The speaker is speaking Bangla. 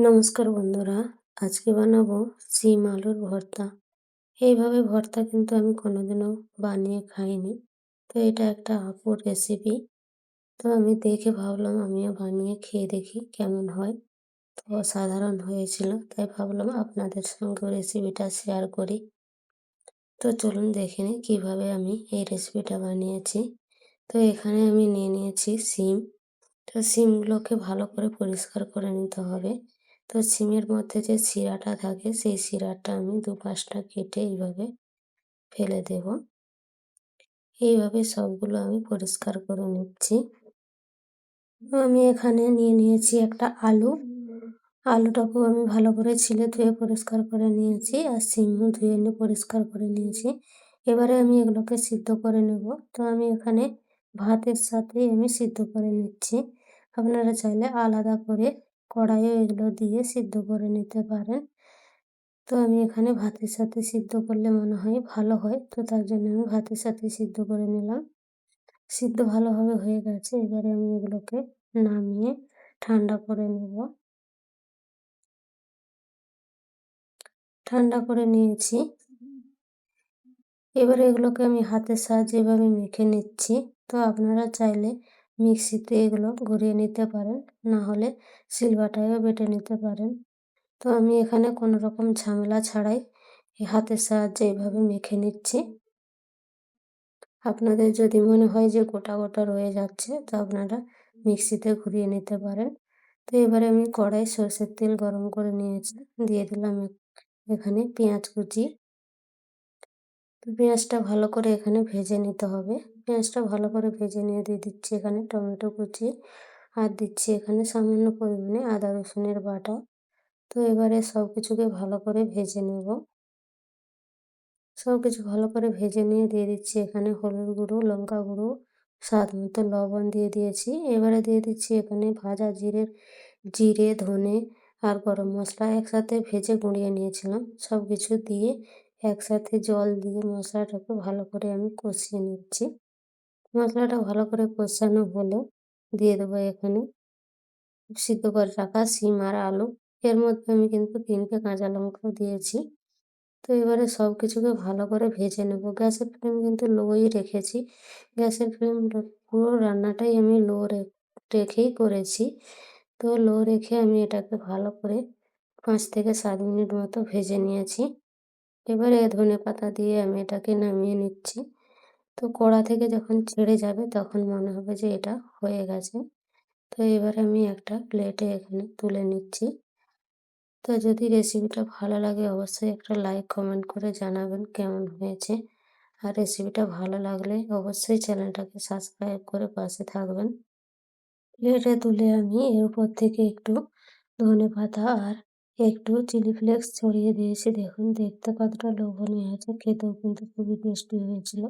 নমস্কার বন্ধুরা, আজকে বানাবো শিম আলুর ভর্তা। এইভাবে ভর্তা কিন্তু আমি কোনোদিনও বানিয়ে খাইনি। তো এটা একটা আপুর রেসিপি তো আমি দেখে ভাবলাম আমিও বানিয়ে খেয়ে দেখি কেমন হয়। তো অসাধারণ হয়েছিল, তাই ভাবলাম আপনাদের সঙ্গে রেসিপিটা শেয়ার করি। তো চলুন দেখে নিই কীভাবে আমি এই রেসিপিটা বানিয়েছি। তো এখানে আমি নিয়ে নিয়েছি সিম। তো সিমগুলোকে ভালো করে পরিষ্কার করে নিতে হবে। তো সিমের মধ্যে যে শিরাটা থাকে, সেই শিরাটা আমি দু পাশটা কেটে এইভাবে ফেলে দেব। এইভাবে সবগুলো আমি পরিষ্কার করে নিচ্ছি। আমি এখানে নিয়ে নিয়েছি একটা আলু। আলুটাকেও আমি ভালো করে ছিলে ধুয়ে পরিষ্কার করে নিয়েছি আর সিমও ধুয়ে নিয়ে পরিষ্কার করে নিয়েছি। এবারে আমি এগুলোকে সিদ্ধ করে নেব। তো আমি এখানে ভাতের সাথেই আমি সিদ্ধ করে নিচ্ছি। আপনারা চাইলে আলাদা করে কড়াইয়ে এগুলো দিয়ে সিদ্ধ করে নিতে পারেন তো আমি এখানে ভাতের সাথে সিদ্ধ করলে মনে হয় ভালো হয়। তো তার জন্য আমি ভাতের সাথে সিদ্ধ করে নিলাম। সিদ্ধ ভালোভাবে হয়ে গেছে। এবারে আমি এগুলোকে নামিয়ে ঠান্ডা করে নেব। ঠান্ডা করে নিয়েছি। এবারে এগুলোকে আমি হাতের সাহায্যে এভাবে মেখে নিচ্ছি। তো আপনারা চাইলে মিক্সিতে এগুলো ঘুরিয়ে নিতে পারেন, না হলে সিলবাটায়ও বেটে নিতে পারেন। তো আমি এখানে কোনো রকম ঝামেলা ছাড়াই হাতের সাহায্যে এইভাবে মেখে নিচ্ছি। আপনাদের যদি মনে হয় যে গোটা গোটা রয়ে যাচ্ছে, তো আপনারা মিক্সিতে ঘুরিয়ে নিতে পারেন। তো এবারে আমি কড়াই সর্ষের তেল গরম করে নিয়েছি, দিয়ে দিলাম এখানে পেঁয়াজ কুচি। তো পেঁয়াজটা ভালো করে এখানে ভেজে নিতে হবে। পেঁয়াজটা ভালো করে ভেজে নিয়ে দিয়ে দিচ্ছি এখানে টমেটো কুচি। আর দিচ্ছি এখানে সামান্য পরিমাণে আদা রসুনের বাটা। তো এবারে সব কিছুকে ভালো করে ভেজে নেব। সব কিছু ভালো করে ভেজে নিয়ে দিয়ে দিচ্ছি এখানে হলুদ গুঁড়ো, লঙ্কা গুঁড়ো, স্বাদ মতো লবণ দিয়ে দিয়েছি। এবারে দিয়ে দিচ্ছি এখানে ভাজা জিরে জিরে, ধনে আর গরম মশলা একসাথে ভেজে গুঁড়িয়ে নিয়েছিলাম। সব কিছু দিয়ে একসাথে জল দিয়ে মশলাটাকে ভালো করে আমি কষিয়ে নিচ্ছি। মশলাটা ভালো করে কষানো হলে। দিয়ে দেবো এখানে সিদ্ধ করে রাখা শিম আর আলু। এর মধ্যে আমি কিন্তু তিনটে কাঁচা লঙ্কাও দিয়েছি। তো এবারে সব কিছুকে ভালো করে ভেজে নেব। গ্যাসের ফ্লেম কিন্তু লোই রেখেছি। গ্যাসের ফ্লেম পুরো রান্নাটাই আমি লো রেখেই করেছি। তো লো রেখে আমি এটাকে ভালো করে পাঁচ থেকে সাত মিনিট মতো ভেজে নিয়েছি। এবারে ধনে পাতা দিয়ে আমি এটাকে নামিয়ে নিচ্ছি। তো কড়া থেকে যখন ছেড়ে যাবে তখন মনে হবে যে এটা হয়ে গেছে। তো এবারে আমি একটা প্লেটে এখানে তুলে নিচ্ছি। তো যদি রেসিপিটা ভালো লাগে অবশ্যই একটা লাইক কমেন্ট করে জানাবেন কেমন হয়েছে। আর রেসিপিটা ভালো লাগলে অবশ্যই চ্যানেলটাকে সাবস্ক্রাইব করে পাশে থাকবেন। প্লেটে তুলে আমি এর উপর থেকে একটু ধনে পাতা আর একটু চিলি ফ্লেক্স ছড়িয়ে দিয়েছি। দেখুন, দেখতে কতটা লোভনীয় হয়েছে। খেতেও কিন্তু খুবই টেস্টি হয়েছিল।